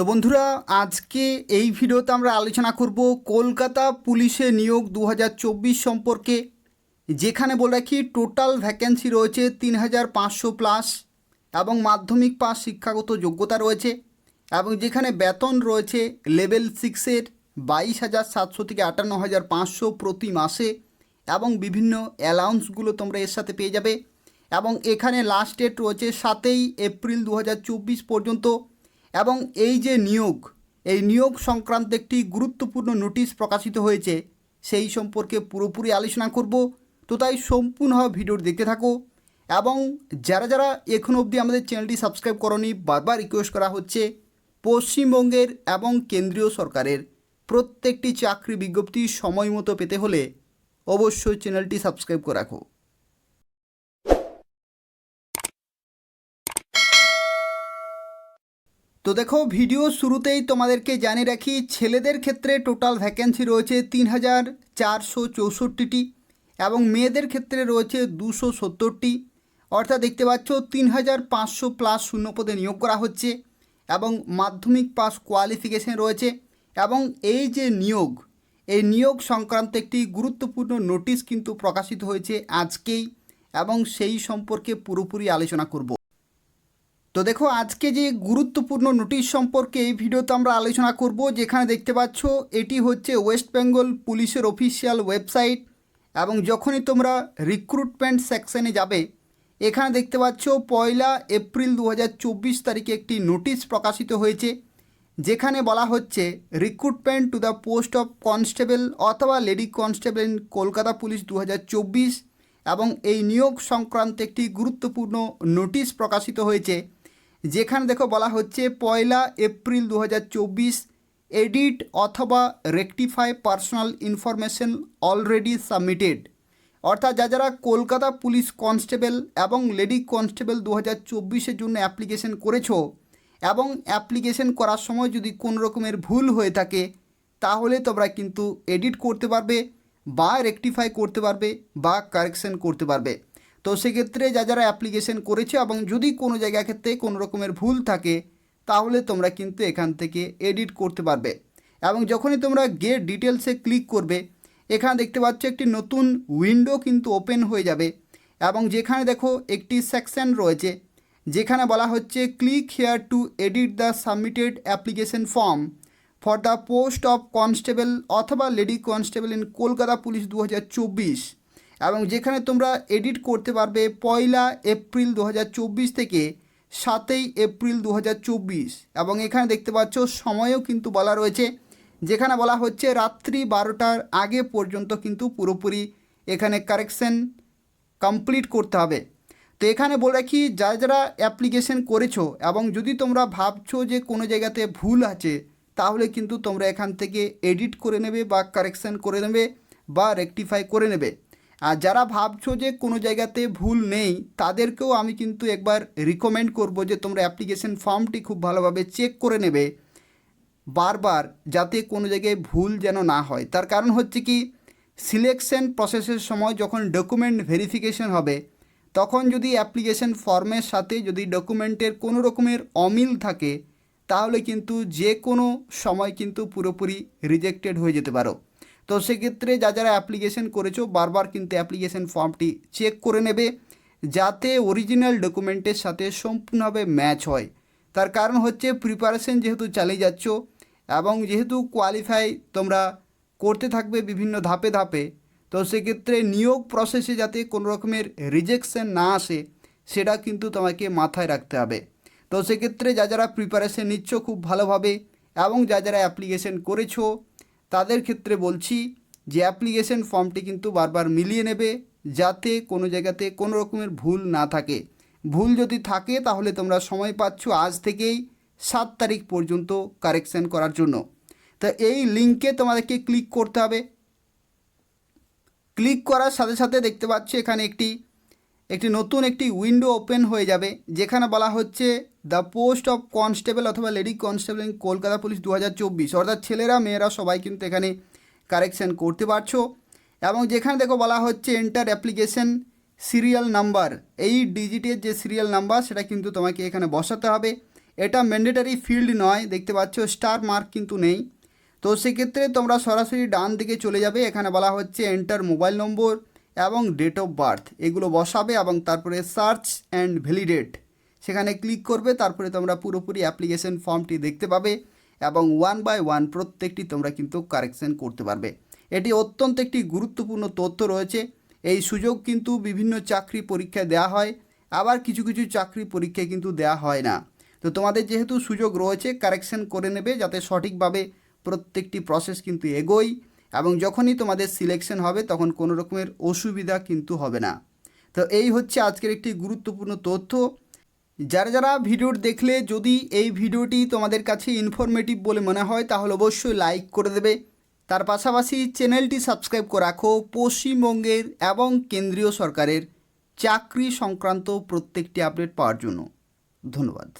তো বন্ধুরা, আজকে এই ভিডিওতে আমরা আলোচনা করব কলকাতা পুলিশে নিয়োগ দু হাজার চব্বিশ সম্পর্কে, যেখানে বলে রাখি টোটাল ভ্যাকেন্সি রয়েছে তিন হাজার পাঁচশো প্লাস এবং মাধ্যমিক পাস শিক্ষাগত যোগ্যতা রয়েছে এবং যেখানে বেতন রয়েছে লেভেল সিক্সের বাইশ হাজার সাতশো থেকে আটান্ন হাজার পাঁচশো প্রতি মাসে এবং বিভিন্ন অ্যালাউন্সগুলো তোমরা এর সাথে পেয়ে যাবে এবং এখানে লাস্ট ডেট রয়েছে সাতই এপ্রিল দু হাজার চব্বিশ পর্যন্ত এবং এই যে নিয়োগ, এই নিয়োগ সংক্রান্ত একটি গুরুত্বপূর্ণ নোটিশ প্রকাশিত হয়েছে, সেই সম্পর্কে পুরোপুরি আলোচনা করব। তো তাই সম্পূর্ণভাবে ভিডিওটি দেখতে থাকো এবং যারা যারা এখনও অবধি আমাদের চ্যানেলটি সাবস্ক্রাইব করনি, বারবার রিকোয়েস্ট করা হচ্ছে পশ্চিমবঙ্গের এবং কেন্দ্রীয় সরকারের প্রত্যেকটি চাকরি বিজ্ঞপ্তি সময় মতো পেতে হলে অবশ্যই চ্যানেলটি সাবস্ক্রাইব করে রাখো। তো দেখো, ভিডিও শুরুতেই তোমাদেরকে জানিয়ে রাখি, ছেলেদের ক্ষেত্রে টোটাল ভ্যাকেন্সি রয়েছে তিন হাজার চারশো চৌষট্টিটি এবং মেয়েদের ক্ষেত্রে রয়েছে দুশো সত্তরটি। অর্থাৎ দেখতে পাচ্ছ তিন হাজার পাঁচশো প্লাস শূন্যপদে নিয়োগ করা হচ্ছে এবং মাধ্যমিক পাস কোয়ালিফিকেশন রয়েছে এবং এই যে নিয়োগ, এই নিয়োগ সংক্রান্ত একটি গুরুত্বপূর্ণ নোটিশ কিন্তু প্রকাশিত হয়েছে আজকেই এবং সেই সম্পর্কে পুরোপুরি আলোচনা করব। তো দেখো, আজকে যে গুরুত্বপূর্ণ নোটিশ সম্পর্কে এই ভিডিওতে আমরা আলোচনা করব, যেখানে দেখতে পাচ্ছ এটি হচ্ছে ওয়েস্ট বেঙ্গল পুলিশের অফিসিয়াল ওয়েবসাইট এবং যখনই তোমরা রিক্রুটমেন্ট সেকশনে যাবে, এখানে দেখতে পাচ্ছ পয়লা এপ্রিল দু হাজার চব্বিশ তারিখে একটি নোটিশ প্রকাশিত হয়েছে, যেখানে বলা হচ্ছে recruitment to the post of constable অথবা lady constable in Kolkata police দু হাজার চব্বিশ এবং এই নিয়োগ সংক্রান্ত একটি গুরুত্বপূর্ণ নোটিশ প্রকাশিত হয়েছে। যেখানে দেখো বলা হচ্ছে পয়লা এপ্রিল দু হাজার চব্বিশ এডিট অথবা rectify personal information already submitted. অর্থাৎ যা যারা কলকাতা পুলিশ কনস্টেবল এবং লেডি কনস্টেবল দু হাজার চব্বিশের জন্য অ্যাপ্লিকেশন করেছ এবং অ্যাপ্লিকেশন করার সময় যদি কোনো রকমের ভুল হয়ে থাকে, তাহলে তোমরা কিন্তু এডিট করতে পারবে বা রেকটিফাই করতে পারবে বা কারেকশন করতে পারবে। তো সেক্ষেত্রে যা যারা অ্যাপ্লিকেশন করেছে এবং যদি কোনো জায়গা ক্ষেত্রে কোনো রকমের ভুল থাকে, তাহলে তোমরা কিন্তু এখান থেকে এডিট করতে পারবে। এবং যখনই তোমরা গেট ডিটেলসে ক্লিক করবে, এখানে দেখতে পাচ্ছ একটি নতুন উইন্ডো কিন্তু ওপেন হয়ে যাবে। এবং যেখানে দেখো একটি সেকশন রয়েছে, যেখানে বলা হচ্ছে click here to edit the submitted application form for the post of constable অথবা lady constable in Kolkata police দু হাজার চব্বিশ। এবং যেখানে তোমরা এডিট করতে পারবে পয়লা এপ্রিল দু হাজার চব্বিশ থেকে সাতই এপ্রিল দু হাজার চব্বিশ। এবং এখানে দেখতে পাচ্ছ, সময়ও কিন্তু বলা রয়েছে, যেখানে বলা হচ্ছে রাত্রি বারোটার আগে পর্যন্ত কিন্তু পুরোপুরি এখানে কারেকশন কমপ্লিট করতে হবে। তো এখানে বলে রাখি, যারা যারা অ্যাপ্লিকেশন করেছ এবং যদি তোমরা ভাবছ যে কোনো জায়গাতে ভুল আছে, তাহলে কিন্তু তোমরা এখান থেকে এডিট করে নেবে বা কারেকশন করে নেবে বা রেকটিফাই করে নেবে। আর যারা ভাবছ যে কোনো জায়গাতে ভুল নেই, তাদেরকেও আমি কিন্তু একবার রিকমেন্ড করব যে তোমরা অ্যাপ্লিকেশন ফর্মটি খুব ভালোভাবে চেক করে নেবে বারবার, যাতে কোনো জায়গায় ভুল যেন না হয়। তার কারণ হচ্ছে কি সিলেকশন প্রসেসের সময় যখন ডকুমেন্ট ভেরিফিকেশন হবে, তখন যদি অ্যাপ্লিকেশন ফর্মের সাথে যদি ডকুমেন্টের কোনো রকমের অমিল থাকে, তাহলে কিন্তু যে কোনো সময় কিন্তু পুরোপুরি রিজেক্টেড হয়ে যেতে পারো। তো সেক্ষেত্রে যা যারা অ্যাপ্লিকেশন করেছ, বারবার কিন্তু অ্যাপ্লিকেশন ফর্মটি চেক করে নেবে, যাতে অরিজিনাল ডকুমেন্টের সাথে সম্পূর্ণভাবে ম্যাচ হয়। তার কারণ হচ্ছে প্রিপারেশন যেহেতু চালিয়ে যাচ্ছ এবং যেহেতু কোয়ালিফাই তোমরা করতে থাকবে বিভিন্ন ধাপে ধাপে, তো সেক্ষেত্রে নিয়োগ প্রসেসে যাতে কোনো রকমের রিজেকশন না আসে, সেটা কিন্তু তোমাকে মাথায় রাখতে হবে। তো সেক্ষেত্রে যা যারা প্রিপারেশন নিচ্ছ খুব ভালোভাবে এবং যা যারা অ্যাপ্লিকেশন করেছ তাদের ক্ষেত্রে বলছি যে অ্যাপ্লিকেশন ফর্মটি কিন্তু বারবার মিলিয়ে নেবে যাতে কোনো জায়গাতে কোনো রকমের ভুল না থাকে। ভুল যদি থাকে তাহলে তোমরা সময় পাচ্ছ আজ থেকেই সাত তারিখ পর্যন্ত কারেকশন করার জন্য। তো এই লিঙ্কে তোমাদেরকে ক্লিক করতে হবে। ক্লিক করার সাথে সাথে দেখতে পাচ্ছ এখানে একটি একটি নতুন একটি উইন্ডো ওপেন হয়ে যাবে, যেখানে বলা হচ্ছে দ্য পোস্ট অফ কনস্টেবল অথবা lady constable in Kolkata police দু হাজার চব্বিশ। অর্থাৎ ছেলেরা, মেয়েরা সবাই কিন্তু এখানে কারেকশন করতে পারছ। এবং যেখানে দেখো বলা হচ্ছে এন্টার অ্যাপ্লিকেশন সিরিয়াল নাম্বার। এই ডিজিটের যে সিরিয়াল নাম্বার, সেটা কিন্তু তোমাকে এখানে বসাতে হবে। এটা ম্যান্ডেটারি ফিল্ড নয়, দেখতে পাচ্ছ স্টার মার্ক কিন্তু নেই। তো সেক্ষেত্রে তোমরা সরাসরি ডান দিকে চলে যাবে, এখানে বলা হচ্ছে এন্টার মোবাইল নম্বর। এবং ডেট অফ বার্থ এগুলো বসাবে এবং তারপরে সার্চ অ্যান্ড ভ্যালিডেট সেখানে ক্লিক করবে, তারপরে তোমরা পুরোপুরি অ্যাপ্লিকেশন ফর্মটি দেখতে পাবে এবং ওয়ান বাই ওয়ান প্রত্যেকটি তোমরা কিন্তু কারেকশন করতে পারবে। এটি অত্যন্ত একটি গুরুত্বপূর্ণ তথ্য রয়েছে। এই সুযোগ কিন্তু বিভিন্ন চাকরি পরীক্ষায় দেওয়া হয়, আবার কিছু কিছু চাকরি পরীক্ষায় কিন্তু দেওয়া হয় না। তো তোমাদের যেহেতু সুযোগ রয়েছে কারেকশন করে নেবে যাতে সঠিকভাবে প্রত্যেকটি প্রসেস কিন্তু এগোই এবং যখনই তোমাদের সিলেকশন হবে, তখন কোনো রকমের অসুবিধা কিন্তু হবে না। তো এই হচ্ছে আজকের একটি গুরুত্বপূর্ণ তথ্য। যারা যারা ভিডিওর দেখলে যদি এই ভিডিওটি তোমাদের কাছে ইনফরমেটিভ বলে মনে হয়, তাহলে অবশ্যই লাইক করে দেবে। তার পাশাপাশি চ্যানেলটি সাবস্ক্রাইব করে রাখো পশ্চিমবঙ্গের এবং কেন্দ্রীয় সরকারের চাকরি সংক্রান্ত প্রত্যেকটি আপডেট পাওয়ার জন্য। ধন্যবাদ।